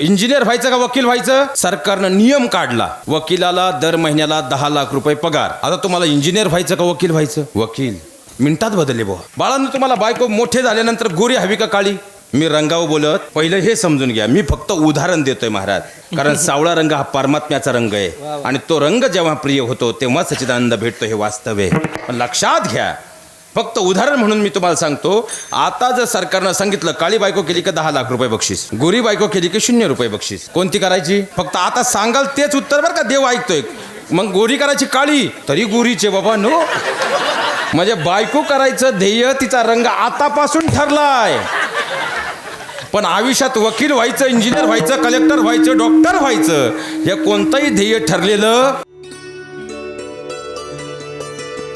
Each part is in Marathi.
इंजिनियर व्हायचं का वकील व्हायचं? सरकारनं नियम काढला. वकिलाला दर महिन्याला दहा लाख रुपये पगार. आता तुम्हाला इंजिनियर व्हायचं का वकील व्हायचं? वकील. मिनिटात बदलले बुवा. बाळांनो तुम्हाला बायको मोठे झाल्यानंतर गोरी हवी का काळी? मी रंगाव बोलत पहिलं हे समजून घ्या. मी फक्त उदाहरण देतोय महाराज. कारण सावळा रंग हा परमात्म्याचा रंग आहे. आणि तो रंग जेव्हा प्रिय होतो तेव्हा सच्चिदानंद भेटतो हे वास्तव आहे. पण लक्षात घ्या फक्त उदाहरण म्हणून मी तुम्हाला सांगतो आता जर सरकारनं सांगितलं काळी बायको केली का दहा लाख रुपये बक्षीस गोरी बायको केली की शून्य रुपये बक्षीस कोणती करायची? फक्त आता सांगाल तेच उत्तर बरं का देव ऐकतोय. मग गोरी करायची काळी तरी गोरीचे बाबा नो. म्हणजे बायको करायचं ध्येय तिचा रंग आतापासून ठरलाय. पण आयुष्यात वकील व्हायचं इंजिनियर व्हायचं कलेक्टर व्हायचं डॉक्टर व्हायचं हे कोणतंही ध्येय ठरलेलं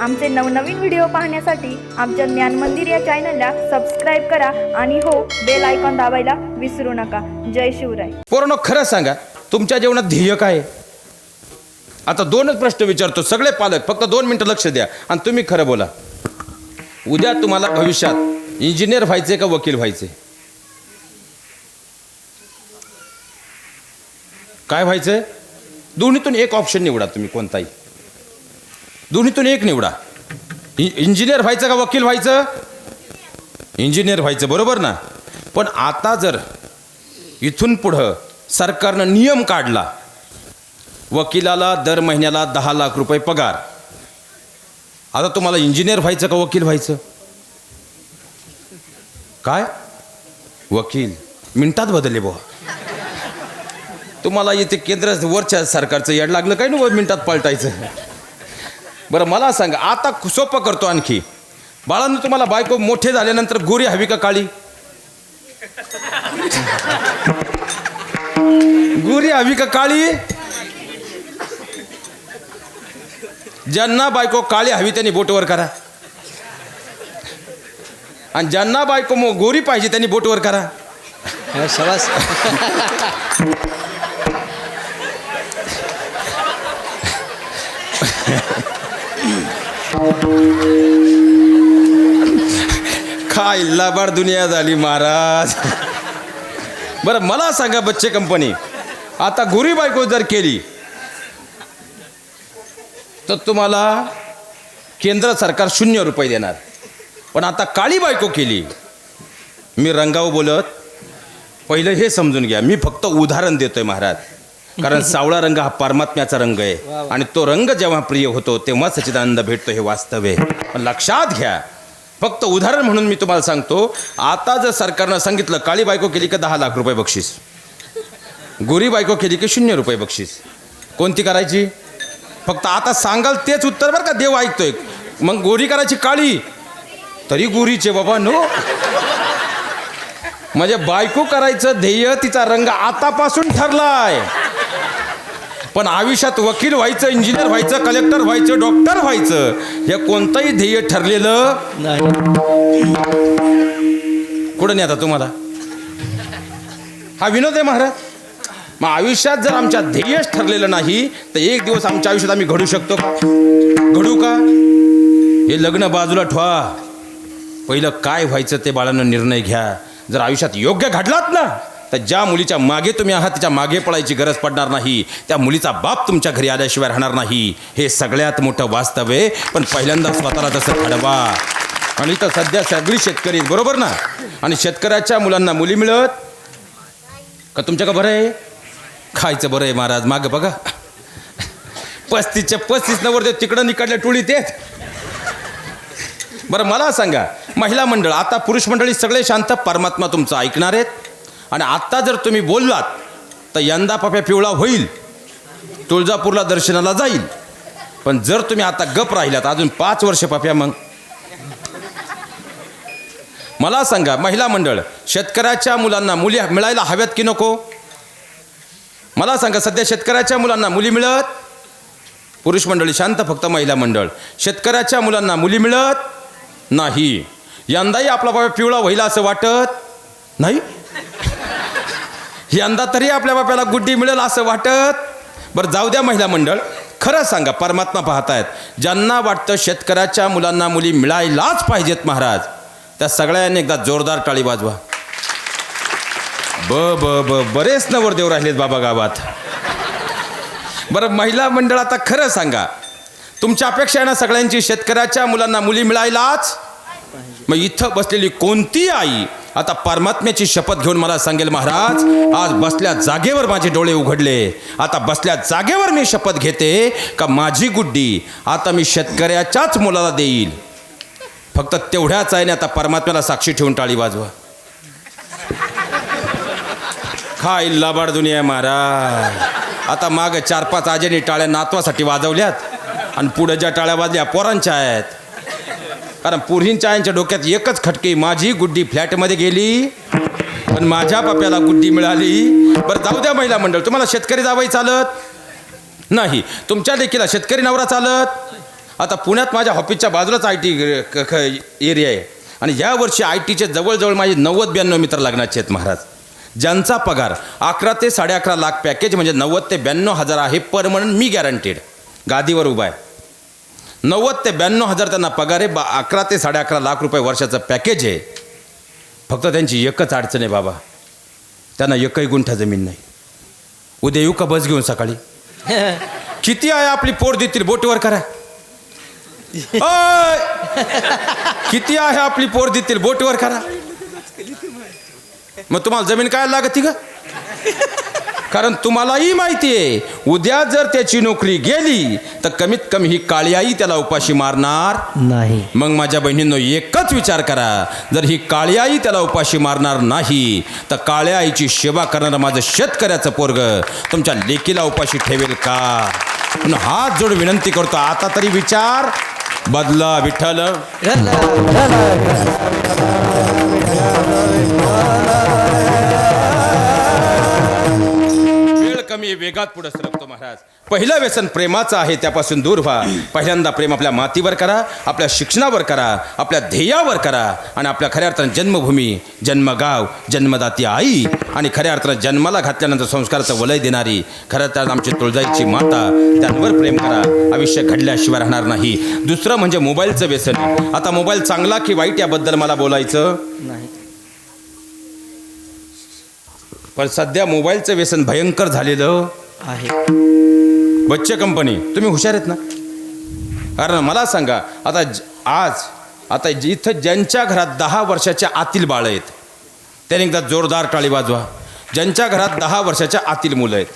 आमचे नवनवीन व्हिडिओ पाहण्यासाठी आमच्या ज्ञान मंदिर या चॅनलला सबस्क्राईब करा आणि हो बेल आयकॉन दाबायला विसरू नका. जय शिवराय. पूर्ण खरं सांगा तुमच्या जेवणात ध्येय काय? आहे? आता दोनच प्रश्न विचारतो सगळे पालक फक्त दोन मिनिटं लक्ष द्या आणि तुम्ही खरं बोला. उद्या तुम्हाला भविष्यात इंजिनियर व्हायचे का वकील व्हायचे? काय व्हायचंय दोन्हीतून एक ऑप्शन निवडा तुम्ही कोणताही. दोन्हीतून एक निवडा. इ- इंजिनियर व्हायचं का वकील व्हायचं? इंजिनियर व्हायचं बरोबर ना? पण आता जर इथून पुढं सरकारनं नियम काढला वकिलाला दर महिन्याला दहा लाख रुपये पगार. आता तुम्हाला इंजिनियर व्हायचं का वकील व्हायचं? काय? वकील. मिनटात बदलले बुवा. तुम्हाला इथे केंद्र वरच्या सरकारचं याड लागलं काय ना मिनटात पलटायचं? बरं मला सांगा आता सोपं करतो आणखी. बाळांनो तुम्हाला बायको मोठे झाल्यानंतर गोरी हवी का काळी? गोरी हवी का काळी? ज्यांना बायको काळी हवी त्यांनी बोटवर करा. आणि ज्यांना बायको मो गोरी पाहिजे त्यांनी बोटवर करा. शाबास. काय लाबाड दुनिया झाली महाराज. बरं मला सांगा बच्चे कंपनी आता गुरी बायको जर केली तर तुम्हाला केंद्र सरकार शून्य रुपये देणार. पण आता काळी बायको केली मी रंगाव बोलत पहिलं हे समजून घ्या मी फक्त उदाहरण देतोय महाराज. कारण सावळा रंग हा परमात्म्याचा रंग आहे. आणि तो रंग जेव्हा प्रिय होतो तेव्हा सच्चिदानंद भेटतो हे वास्तव आहे. पण लक्षात घ्या फक्त उदाहरण म्हणून मी तुम्हाला सांगतो आता जर सरकारनं सांगितलं काळी बायको केली का दहा लाख रुपये बक्षीस? गोरी बायको केली की शून्य रुपये बक्षीस? कोणती करायची? फक्त आता सांगाल तेच उत्तर बरं का देव ऐकतोय. मग गोरी करायची काळी? तरी गोरीचे बाबा नो. म्हणजे बायको करायचं ध्येय तिचा रंग आतापासून ठरलाय. पण आयुष्यात वकील व्हायचं इंजिनियर व्हायचं कलेक्टर व्हायचं डॉक्टर व्हायचं हे कोणतंही ध्येय ठरलेलं नाही. कुठं नाही आता तुम्हाला? हा विनोद आहे महाराज. मग आयुष्यात जर आमच्या ध्येयच ठरलेलं नाही तर एक दिवस आमच्या आयुष्यात आम्ही घडू शकतो का? घडू का? हे लग्न बाजूला ठेवा. पहिलं काय व्हायचं ते बाळानं निर्णय घ्या. जर आयुष्यात योग्य घडलात ना तर ज्या मुलीच्या मागे तुम्ही आहात तिच्यामागे पळायची गरज पडणार नाही. त्या मुलीचा बाप तुमच्या घरी आल्याशिवाय राहणार नाही. हे सगळ्यात मोठं वास्तव आहे. पण पहिल्यांदा स्वतःला तसं घडवा. आणि इथं सध्या सगळी शेतकरी बरोबर ना? आणि शेतकऱ्याच्या मुलांना मुली मिळत? का तुमच्या का बरं आहे? खायचं बरं आहे महाराज मागं बघा. पस्तीसच्या पस्तीस नवर तिकडं निकडल्या टोळी तेच. बरं मला सांगा महिला मंडळ आता पुरुष मंडळी सगळे शांत परमात्मा तुमचं ऐकणार आहेत? आणि आत्ता जर तुम्ही बोललात तर यंदा पप्या पिवळा होईल. तुळजापूरला दर्शनाला जाईल. पण जर तुम्ही आता गप राहिलात अजून पाच वर्ष पप्या मग. मला सांगा महिला मंडळ शेतकऱ्याच्या मुलांना मुली मिळायला हव्यात की नको? मला सांगा सध्या शेतकऱ्याच्या मुलांना मुली मिळत? पुरुष मंडळी शांत फक्त महिला मंडळ. शेतकऱ्याच्या मुलांना मुली मिळत? नाही. यंदाही आपला बाबा पिवळा होईल असं वाटत? नाही? यंदा तरी आपल्या बाप्याला गुड्डी मिळेल असं वाटत? बरं जाऊ द्या महिला मंडळ. खरं सांगा परमात्मा पाहतायत. ज्यांना वाटतं शेतकऱ्याच्या मुलांना मुली मिळायलाच पाहिजेत महाराज त्या सगळ्यांनी एकदा जोरदार टाळी वाजवा. ब ब ब बरेच नवरदेव राहिलेत बाबा गावात. बरं महिला मंडळ आता खरं सांगा. तुमच्या अपेक्षा आहे ना सगळ्यांची शेतकऱ्याच्या मुलांना मुली मिळायलाच? मग इथं बसलेली कोणती आई आता परमात्म्याची शपथ घेऊन मला सांगेल महाराज आज बसल्या जागेवर माझे डोळे उघडले. आता बसल्या जागेवर मी शपथ घेते का माझी गुड्डी? आता मी शेतकऱ्याच्याच मुलाला देईल. फक्त तेवढ्याच आहे आता परमात्म्याला साक्षी ठेवून टाळी वाजवा. हा लाबाड दुनिया महाराज. आता माग चार पाच आजेनी टाळ्या नातवासाठी वाजवल्यात आणि पुढे ज्या टाळ्या वाजल्या पोरांच्या आहेत. कारण पुरींच्या आयांच्या डोक्यात एकच खटकी माझी गुड्डी फ्लॅटमध्ये गेली पण माझ्या पाप्याला गुड्डी मिळाली. बरं जाऊ द्या महिला मंडळ तुम्हाला शेतकरी जावाई चालत? नाही तुमच्या लेकीला शेतकरी नवरा चालत? आता पुण्यात माझ्या ऑफिसच्या बाजूलाच आय टी एरिया आहे. आणि या वर्षी आय टीचे जवळजवळ माझे नव्वद ब्याण्णव मित्र लग्नाचे आहेत महाराज. ज्यांचा पगार अकरा ते साडे अकरा लाख पॅकेज म्हणजे नव्वद ते ब्याण्णव हजार आहे परमनंट मी गॅरंटेड गादीवर उभा आहे. नव्वद ते ब्याण्णव हजार त्यांना पगार आहे. बा अकरा ते साडे अकरा लाख रुपये वर्षाचं पॅकेज आहे. फक्त त्यांची एकच अडचण आहे बाबा. त्यांना एकही गुंठा जमीन नाही. उद्या येऊ का बस घेऊन सकाळी? किती आहे आपली पोट देतील? बोटवर करा! किती आहे आपली पोट देतील? बोटवर करा. मग तुम्हाला जमीन काय लागत ग? कारण तुम्हालाही माहिती आहे उद्या जर त्याची नोकरी गेली तर कमीत कमी ही काळी आई त्याला उपाशी मारणार नाही. मग माझ्या बहिणींनो एकच विचार करा. जर ही काळी आई त्याला उपाशी मारणार नाही तर काळ्या आईची सेवा करणारं माझं शेतकऱ्याचं पोरग तुमच्या लेकीला उपाशी ठेवेल का? म्हणून हात जोड विनंती करतो. आता तरी विचार बदला विठ्ठल. मी वेगात पुढे सरकतो महाराज. पहिलं व्यसन प्रेमाचं आहे त्यापासून दूर व्हा. पहिल्यांदा प्रेम आपल्या मातीवर करा आपल्या शिक्षणावर करा आपल्या ध्येयावर करा आणि आपल्या खऱ्या अर्थानं जन्मभूमी जन्मगाव जन्मदाती आई आणि खऱ्या अर्थानं जन्माला घातल्यानंतर संस्काराचं वलय देणारी खरं तर आमची तुळजाईची माता त्यांवर प्रेम करा. आयुष्य घडल्याशिवाय राहणार नाही. दुसरं म्हणजे मोबाईलचं व्यसन. आता मोबाईल चांगला की वाईट याबद्दल मला बोलायचं? नाही. पण सध्या मोबाईलचं व्यसन भयंकर झालेलं आहे. बच्चे कंपनी तुम्ही हुशार आहेत ना? कारण मला सांगा आता ज- आज आता इथं ज्यांच्या घरात दहा वर्षाच्या आतील बाळं आहेत त्याने एकदा जोरदार टाळी वाजवा. ज्यांच्या घरात दहा वर्षाच्या आतील मुलं आहेत.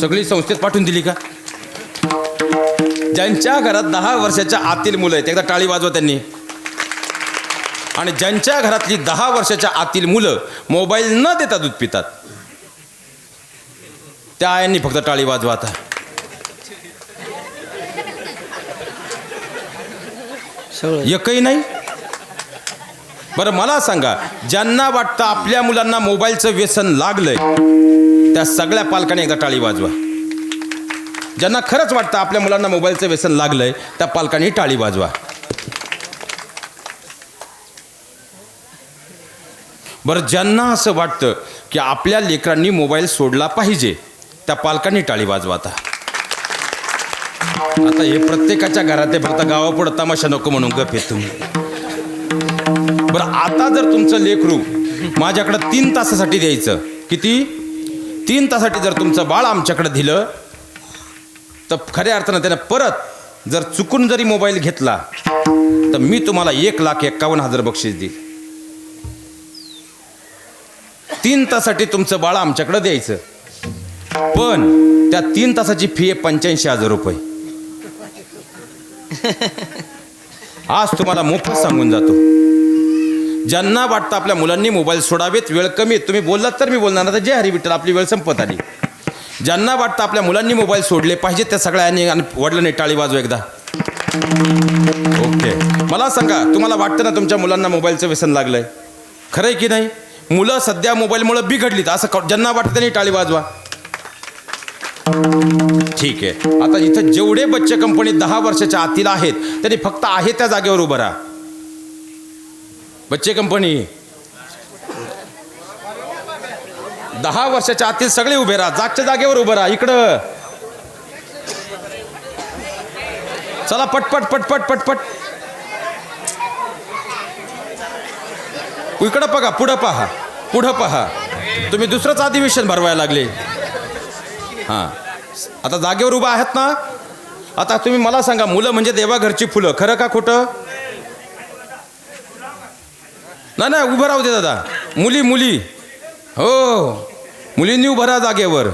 सगळी संस्थेत पाठवून दिली का? ज्यांच्या घरात दहा वर्षाच्या आतील मुलं आहेत एकदा टाळी वाजवा त्यांनी. आणि ज्यांच्या घरातली दहा वर्षाच्या आतील मुलं मोबाईल न देता दूध पितात त्या आयांनी फक्त टाळी वाजवा आता. एकही नाही. बरं मला सांगा ज्यांना वाटतं आपल्या मुलांना मोबाईलचं व्यसन लागलंय त्या सगळ्या पालकांनी एकदा टाळी वाजवा. ज्यांना खरंच वाटतं आपल्या मुलांना मोबाईलचं व्यसन लागलंय त्या पालकांनी टाळी वाजवा. बरं ज्यांना असं वाटतं की आपल्या लेकरांनी मोबाईल सोडला पाहिजे त्या पालकांनी टाळी वाजवा आता. आता हे प्रत्येकाच्या घरात आहे फक्त गावापुढं तमाशा नको म्हणून गप येत तुम्ही. बरं आता जर तुमचं लेकरू माझ्याकडं तीन तासासाठी द्यायचं किती? तीन तासासाठी जर तुमचं बाळ आमच्याकडं दिलं तर खऱ्या अर्थानं त्यानं परत जर चुकून जरी मोबाईल घेतला तर मी तुम्हाला एक लाख एक्कावन्न हजार बक्षीस देईल तीन तासासाठी तुमचं बाळ आमच्याकडे द्यायचं. पण त्या तीन तासाची फी आहे पंच्याऐंशी हजार रुपये. आज तुम्हाला मोफत सांगून जातो. ज्यांना वाटतं आपल्या मुलांनी मोबाईल सोडावेत वेळ कमी तुम्ही बोललात तर मी बोलणार आता जय हरी विठ्ठल आपली वेळ संपत आली. ज्यांना वाटतं आपल्या मुलांनी मोबाईल सोडले पाहिजेत त्या सगळ्यांनी आणि वडिलांनी टाळी वाजू एकदा. ओके. मला सांगा तुम्हाला वाटतं ना तुमच्या मुलांना मोबाईलचं व्यसन लागलंय? खरं आहे की नाही? मुलं सध्या मोबाईलमुळे बिघडलीत. असं ज्यांना वाटतं त्यांनी टाळी वाजवा. ठीक आहे. आता इथं जेवढे बच्चे कंपनी दहा वर्षाच्या आतील आहेत त्यांनी फक्त आहे त्या जागेवर उभं राहा. बच्चे कंपनी. दहा वर्षाच्या आतील सगळे उभे राहा. जागच्या जागेवर उभं राहा. इकडं. चला पटपट पटपट पटपट इकडं बघा पुढं पहा पुढं पहा. तुम्ही दुसरंच अधिवेशन भरवायला लागले. हां. आता जागेवर उभा आहात ना? आता तुम्ही मला सांगा मुलं म्हणजे देवाघरची फुलं खरं का खोटं? नाही नाही उभं राहू दे दादा. मुली मुली. हो. मुलींनी उभं राहा जागेवर.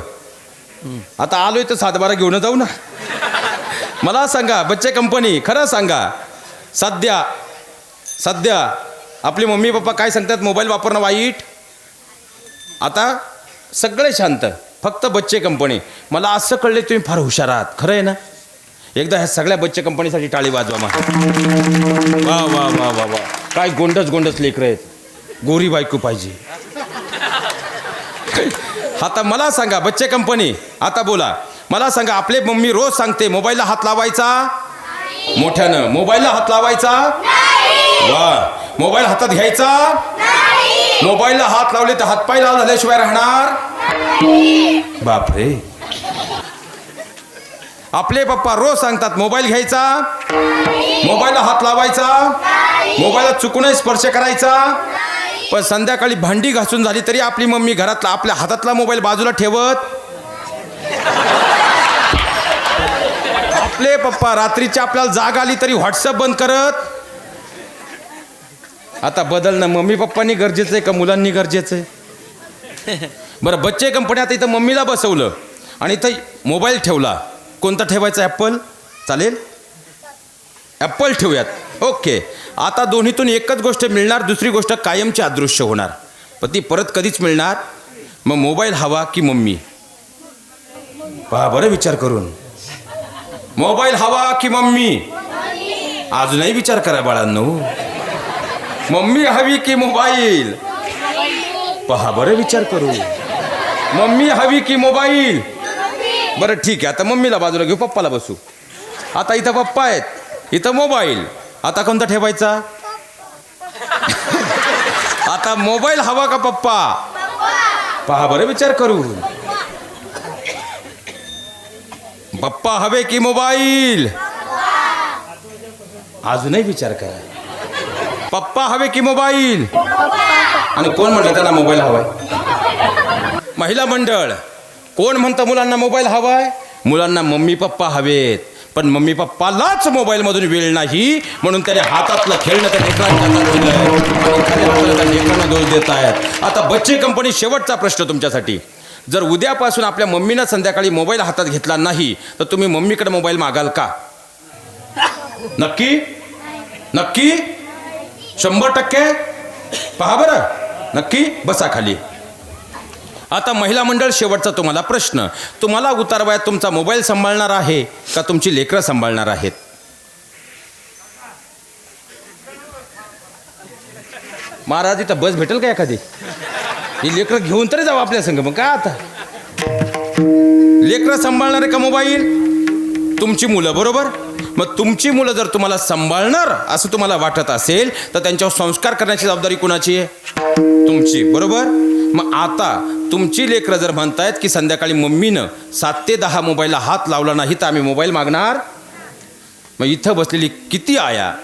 आता आलो तर सातबारा घेऊन जाऊ ना. मला सांगा बच्चे कंपनी खरं सांगा. सध्या सध्या आपले मम्मी पप्पा काय सांगतात? मोबाईल वापरणं वाईट. आता सगळे शांत. फक्त बच्चे कंपनी. मला असं कळले तुम्ही फार हुशार आहात. खरं आहे ना? एकदा ह्या सगळ्या बच्चे कंपनीसाठी टाळी वाजवा मा वा वा वा वा वा. काय गोंडच गोंडच लेकरं आहेत. गोरी बायको पाहिजे. आता मला सांगा बच्चे कंपनी आता बोला. मला सांगा आपले मम्मी रोज सांगते मोबाईलला हात लावायचा? मोठ्यानं. मोबाईलला हात लावायचा? वा. मोबाईल हातात घ्यायचा? मोबाईलला हात लावले तर हातपाय लाल झाल्याशिवाय राहणार? बापरे. आपले पप्पा रोज सांगतात मोबाईल घ्यायचा? मोबाईलला हात लावायचा? मोबाईलला चुकूनही स्पर्श करायचा? पण संध्याकाळी भांडी घासून झाली तरी आपली मम्मी घरातला आपल्या हातातला मोबाईल बाजूला ठेवत? आपले पप्पा रात्रीची आपल्याला जाग आली तरी व्हॉट्सअप बंद करत? आता बदलणं मम्मी पप्पांनी गरजेचं आहे का मुलांनी गरजेचं आहे? बरं बच्चे कंपनी आता इथं मम्मीला बसवलं. आणि इथं मोबाईल ठेवला. कोणता ठेवायचा ॲपल चालेल? ॲपल ठेवूयात. ओके. आता दोन्हीतून एकच गोष्ट मिळणार दुसरी गोष्ट कायमची अदृश्य होणार. पण ती परत कधीच मिळणार? मग मोबाईल हवा की मम्मी? पहा बरं विचार करून. मोबाईल हवा की मम्मी? अजूनही विचार करा बाळांनो. मम्मी हवी की मोबाईल? पहा बरं विचार करू. मम्मी हवी की मोबाईल? बरं ठीक आहे. आता मम्मीला बाजूला घेऊ पप्पाला बसू. आता इथं पप्पा आहेत. इथं मोबाईल. आता कोणता ठेवायचा? आता मोबाईल हवा का पप्पा? पहा बरं विचार करू. पप्पा हवे की मोबाईल? अजूनही विचार करा. पप्पा हवे की मोबाईल? आणि कोण म्हणलं त्यांना मोबाईल हवाय? महिला मंडळ कोण म्हणतं मुलांना मोबाईल हवाय? मुलांना मम्मी पप्पा हवेत. पण मम्मी पप्पालाच मोबाईलमधून वेळ नाही म्हणून त्याने हातातलं खेळणं त्या त्या लेकरांना दोष देत आहेत आता बच्चे कंपनी शेवटचा प्रश्न तुमच्यासाठी. जर उद्यापासून आपल्या मम्मीनं संध्याकाळी मोबाईल हातात घेतला नाही तर तुम्ही मम्मीकडे मोबाईल मागाल का? नक्की? नक्की? शंभर टक्के. पहा बरं. नक्की बसा खाली. आता महिला मंडळ शेवटचा तुम्हाला प्रश्न. तुम्हाला उतारवयात तुमचा मोबाईल सांभाळणार आहे का तुमची लेकरं सांभाळणार आहेत? महाराज इथं बस भेटेल का एखादी? ही लेकरं घेऊन तरी जाऊ आपल्या संग. मग काय आता? लेकरं सांभाळणार आहे का मोबाईल? तुमची मुलं बरोबर? मग तुमची मुलं जर तुम्हाला सांभाळणार असं तुम्हाला वाटत असेल तर त्यांच्यावर संस्कार करण्याची जबाबदारी कुणाची आहे? तुमची बरोबर? मग आता तुमची लेकरं जर म्हणतायत की संध्याकाळी मम्मीनं सात ते दहा मोबाईलला हात लावला नाही तर आम्ही मोबाईल मागणार? मग इथं बसलेली किती आया?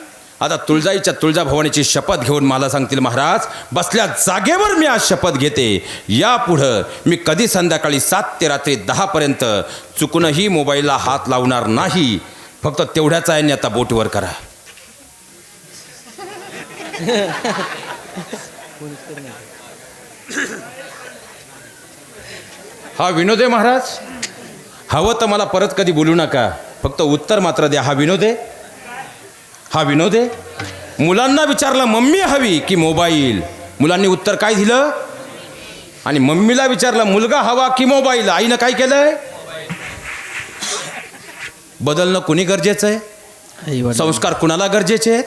आता तुळजाईच्या तुळजाभवानीची शपथ घेऊन मला सांगतील महाराज बसल्या जागेवर मी आज शपथ घेते. यापुढं मी कधी संध्याकाळी सात ते रात्री दहापर्यंत चुकूनही मोबाईलला हात लावणार नाही. फक्त तेवढ्याच आहे आता बोटवर करा. हा विनोदे महाराज हवं तर मला परत कधी बोलू नका. फक्त उत्तर मात्र द्या. हा विनोदे? हा विनोदे? मुलांना विचारलं मम्मी हवी की मोबाईल? मुलांनी उत्तर काय दिलं? आणि मम्मीला विचारलं मुलगा हवा की मोबाईल? आईनं काय केलंय? बदलणं कुणी गरजेचं आहे? संस्कार कुणाला गरजेचे आहेत?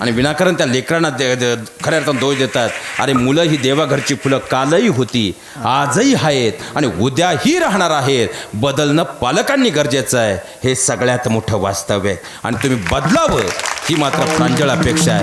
आणि विनाकारण त्या लेकरांना खऱ्या अर्थानं दोष देतात. अरे मुलं ही देवाघरची फुलं कालही होती आजही आहेत आणि उद्याही राहणार आहेत. बदलणं पालकांनी गरजेचं आहे. हे सगळ्यात मोठं वास्तव आहे. आणि तुम्ही बदलावं ही मात्र प्रांजळ अपेक्षा आहे.